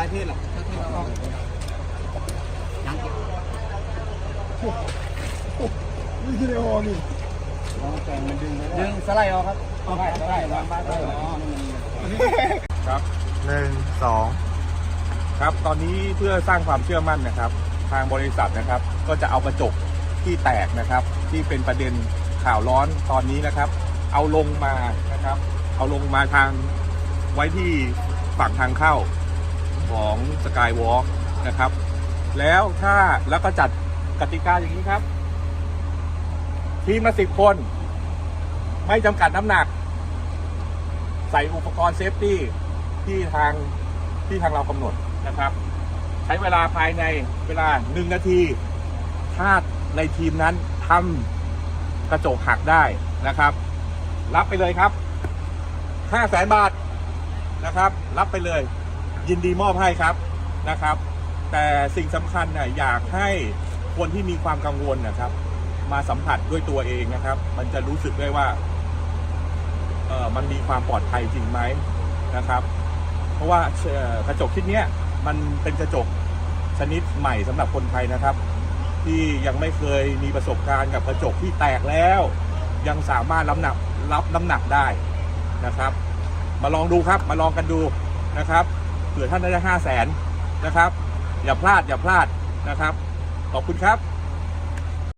ายเทศหรอกยังเก็บนี่คือในหอนี่ลองแต่งมันดึงไม่ได้ดึงสไลด์ออกครับเอาไปเอาไปวางบ้านไปอ๋อนี่มันครับหนึ่งสองครับตอนนี้เพื่อสร้างความเชื่อมั่นนะครับ ทางบริษัทนะครับ ก็จะเอากระจกที่แตกนะครับ ที่เป็นประเด็นข่าวร้อนตอนนี้นะครับ เอาลงมานะครับ เอาลงมาทางไว้ที่ฝั่งทางเข้า ของสกายวอล์กนะครับ แล้วถ้าแล้วก็จัดกติกาอย่างนี้ครับ ทีมละสิบคน ไม่จำกัดน้ำหนัก ใส่อุปกรณ์เซฟตี้ที่ทางที่ทางเรากำหนดนะครับ ใช้เวลาภายในเวลาหนึ่งนาที ถ้าในทีมนั้นทำกระจกหักได้นะครับ รับไปเลยครับห้าแสนบาทนะครับ รับไปเลย ยินดีมอบให้ครับนะครับ แต่สิ่งสำคัญน่ะอยากให้คนที่มีความกังวลนะครับ มาสัมผัสด้วยตัวเองนะครับ มันจะรู้สึกได้ว่าเออมันมีความปลอดภัยจริงไหมนะครับ เพราะว่ากระจกชิ้นเนี้ยมันเป็นกระจกชนิดใหม่สำหรับคนไทยนะครับ ที่ยังไม่เคยมีประสบการณ์กับกระจกที่แตกแล้ว ยังสามารถรับหนักรับน้ำหนักได้นะครับ มาลองดูครับมาลองกันดูนะครับ เผื่อท่านได้ห้าแสนนะครับ อย่าพลาดอย่าพลาดนะครับ ขอบคุณครับ